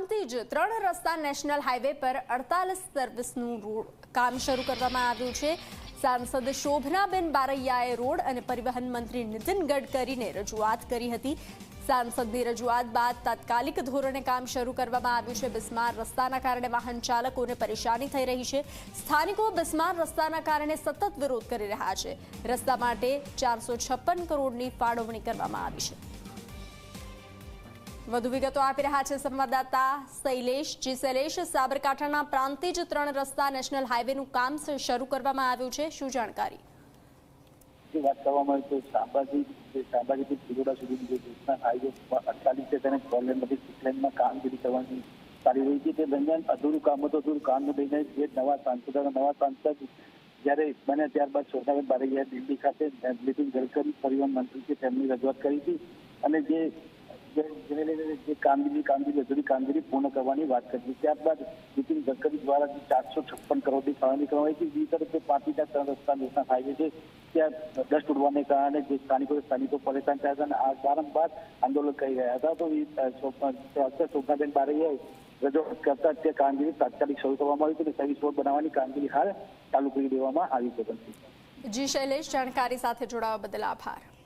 પ્રાંતિજ ત્રણ રસ્તા national highway પર અડતાલીસ સર્વિસનું કામ શરૂ કરવામાં આવ્યું છે. સાંસદ શોભનાબેન બારૈયાએ રોડ અને પરિવહન મંત્રી નીતિન ગડકરીને રજૂઆત કરી હતી. સાંસદની રજૂઆત બાદ તાત્કાલિક ધોરણે કામ શરૂ કરવામાં આવ્યું છે. બિસ્માર રસ્તાના કારણે વાહન ચાલકોને પરેશાની થઈ રહી છે. સ્થાનિકો બિસ્માર રસ્તાના કારણે સતત વિરોધ કરી રહ્યા છે. રસ્તા માટે ચારસો કરોડની ફાળવણી કરવામાં આવી છે. વધુ વિગતો આપી રહ્યા છે સંવાદદાતા શૈલેષ. જી શૈલેષ, સાબરકાંઠાના પ્રાંતિજ ત્રણ રસ્તા નેશનલ હાઈવેનું કામ શરૂ કરવામાં આવ્યું છે. શું જાણકારી? જે વાત કરવામાં આવે તો શાંબાજી, જે શાંબાજીથી ભિલોડા સુધીની રહી તે દરમિયાન અધૂરું કામ હતું, અધૂરું કામને લઈને જે નવા સાંસદ નવા સાંસદ જ્યારે બને ત્યારબાદ શોભાબેન બારૈયા દિલ્હી ખાતે નીતિન ગડકરી પરિવહન મંત્રી છે, તેમની રજૂઆત કરી હતી. અને જે જે- કામગીરી કામગીરી અધૂરી કામગીરી પૂર્ણ કરવાની વાત કરી. ત્યારબાદ નીતિન ગડકરી દ્વારા ચારસો છપ્પન કરોડની ફાળવણી કરવામાં આવી હતી. બીજી તરફ જે પાટીના ત્રણ રસ્તા યોજના હાઈવે છે ત્યાં ડસ્ટ ઉડવાને કારણે જે સ્થાનિકો સ્થાનિકો પરેશાન થયા હતા અને આ વારંવાર આંદોલન કરી રહ્યા હતા. તો એ અ, શોભા- બારૈયાએ રજૂઆત કરતા તે કામગીરી તાત્કાલિક શરૂ કરવામાં આવી હતી અને સર્વિસ રોડ બનાવવાની કામગીરી હાલ ચાલુ કરી દેવામાં આવી છે. જી શૈલેષ જાણકારી સાથે જોડાવા બદલ આભાર.